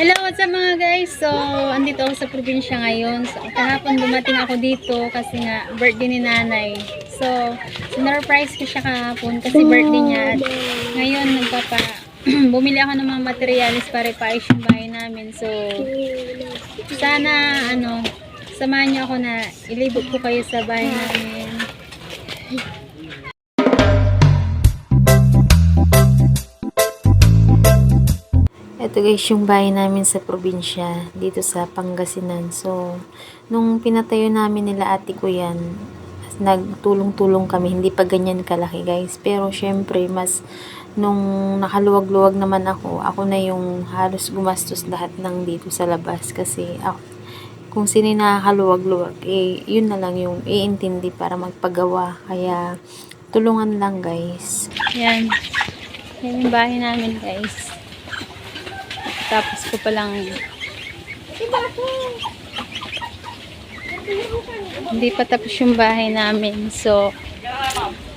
Hello, what's up mga guys? So, andito ako sa probinsya ngayon. So, kahapon dumating ako dito kasi nga birthday ni nanay. So, sinurprise ko siya kahapon kasi birthday niya. At ngayon, nagpapa... bumili ako ng mga materialis para ipaayos yung bahay namin. So, sana, ano, samahan niyo ako na ilibot ko kayo sa bahay namin. Ito guys yung bahay namin sa probinsya, dito sa Pangasinan. So, nung pinatayo namin nila ate ko yan, nagtulong-tulong kami, hindi pa ganyan kalaki guys. Pero syempre, mas nung nakaluwag-luwag naman ako, ako na yung halos gumastos lahat ng dito sa labas. Kasi ako, kung sino nakakaluwag-luwag, eh, yun na lang yung iintindi para magpagawa. Kaya, tulungan lang guys. Yan. Yan yung bahay namin guys. Tapos ko palang hindi pa tapos yung bahay namin. So,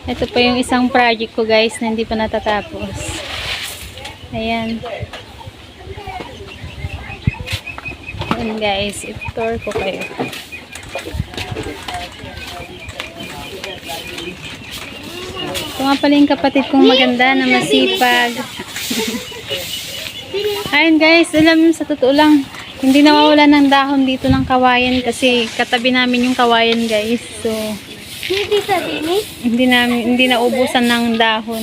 ito pa yung isang project ko guys na hindi pa natatapos. Ayan. Ayan guys, ito ko kayo. Ito nga pala yung kapatid kong maganda na masipag. Ayun guys, alam sa totoo lang, hindi nawawala ng dahon dito ng kawayan kasi katabi namin yung kawayan guys. So, Hindi namin hindi naubusan ng dahon.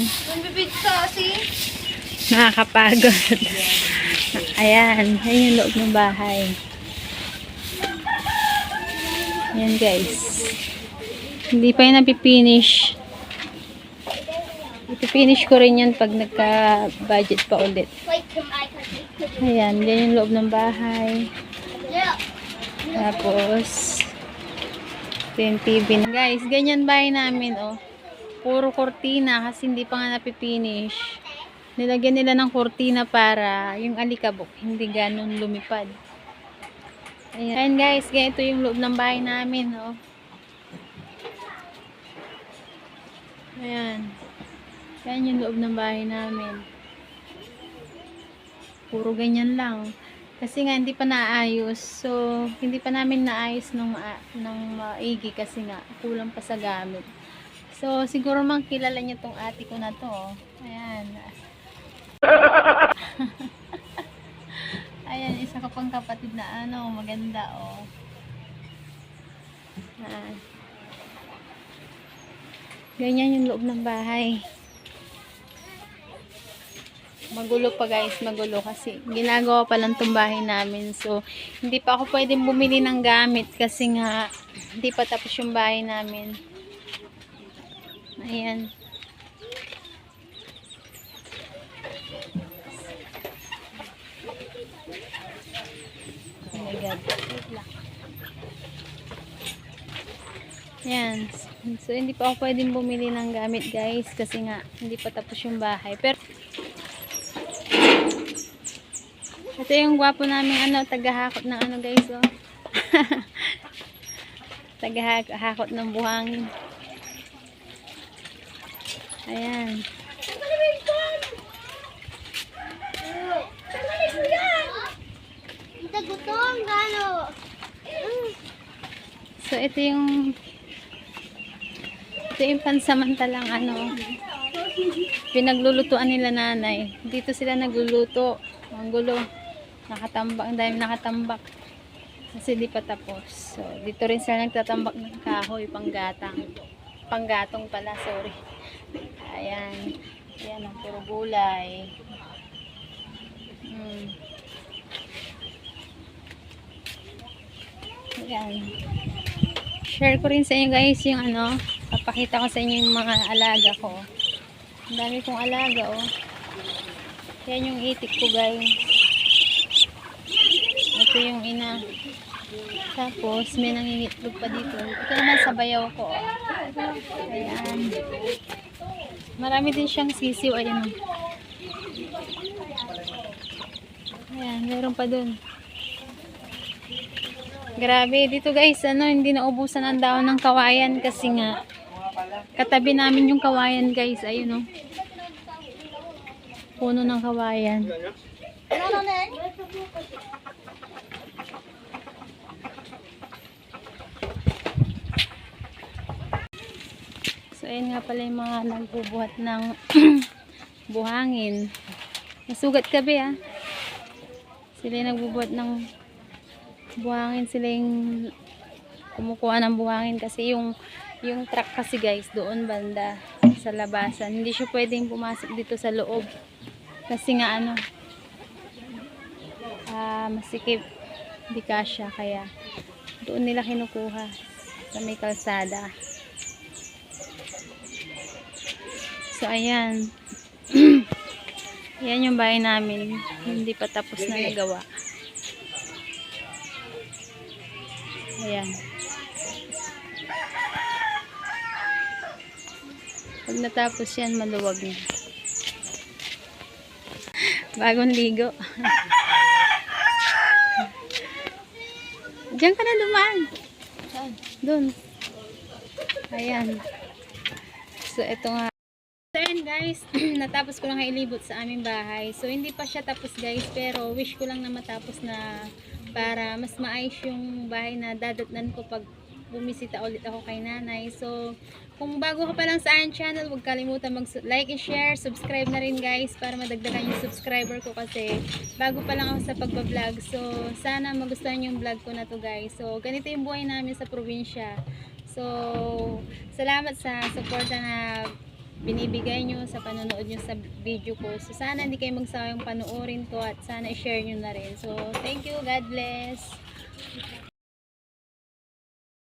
Nakakapagod. Ayan, ayan yung loob ng bahay. Ayan guys. Hindi pa yung napipinish. Ipipinish ko rin yan pag nagka-budget pa ulit. Ayan, yan yung loob ng bahay. Tapos, ito yung TV. Guys, ganyan bahay namin, oh. Puro kortina kasi hindi pa nga napipinish. Nilagyan nila ng kortina para yung alikabok hindi ganun lumipad. Ayan, Ayan guys, ganito yung loob ng bahay namin, oh. Ayan. Ayan yung loob ng bahay namin. Puro ganyan lang. Kasi nga hindi pa naayos. So, hindi pa namin naayos nung, ah, ng maigi kasi nga kulang pa sa gamit. So, siguro mang kilala niyo tong ate ko na to. oh. Ayan. Ayan, isa ka pang kapatid na ano, maganda oh. Ayan. Ganyan yung loob ng bahay. Magulo pa guys, magulo kasi ginagawa pa lang tong bahay namin. So, hindi pa ako pwedeng bumili ng gamit kasi nga hindi pa tapos yung bahay namin. Ayan. Oh my God. Ayan. So, hindi pa ako pwedeng bumili ng gamit guys kasi nga hindi pa tapos yung bahay. Pero, ito yung gwapo namin ano, tagahakot ng ano guys, oh. tagahakot ng buhangin. Ayan. So, ito yung ito yung pansamantalang ano pinaglulutuan nila nanay. Dito sila nagluluto. Ang gulo. Nakatambak. Ang dami nakatambak. Kasi di pa tapos. So, dito rin sila nagtatambak ng kahoy, panggatang. Panggatong pala, sorry. Ayan. Ayan, ang puro gulay. Mm. Ayan. Share ko rin sa inyo guys yung ano, papakita ko sa inyo yung mga alaga ko. Ang dami kong alaga oh. Yan yung itik ko guys. Ito yung ina. Tapos may nangingitlog pa dito. Ito naman sa bayaw ko oh. Ayan. Marami din siyang sisiw. Ayan oh. Ayan, meron pa dun. Grabe, dito guys, ano, hindi naubusan ang daon ng kawayan kasi nga katabi namin yung kawayan guys, ayun oh. Puno ng kawayan. Ano ano, Neng? So, ayun nga pala yung mga nagbubuhat ng buhangin. Nasugat ka ba ah? Sila yung nagbubuhat ng buhangin. Sila yung kumukuha ng buhangin kasi yung yung truck kasi guys doon banda sa labasan. Hindi siya pwedeng pumasok dito sa loob. Kasi nga ano masikip. Hindi kasya kaya doon nila kinukuha sa may kalsada. So, ayan. ayan yung bahay namin. Hindi pa tapos na nagawa. Ayan. Pag natapos yan, maluwag na. Bagong ligo. Diyan ka na dumaan. Doon. Ayan. So, ito nga. So, ayan guys, natapos ko lang ilibot sa aming bahay. So, hindi pa siya tapos guys, pero wish ko lang na matapos na para mas maayos yung bahay na dadatnan ko pag bumisita ulit ako kay nanay. So, kung bago ka pa lang sa aking channel, huwag kalimutan mag-like and share, subscribe na rin guys para madagdagan yung subscriber ko kasi bago pa lang ako sa pagbablog. So, sana magustuhan yung vlog ko na to guys. So, ganito yung buhay namin sa probinsya. So, salamat sa suporta na binibigay nyo sa panonood nyo sa video ko. So, sana hindi kayo magsawang panoorin to at sana i-share nyo na rin. So, thank you. God bless.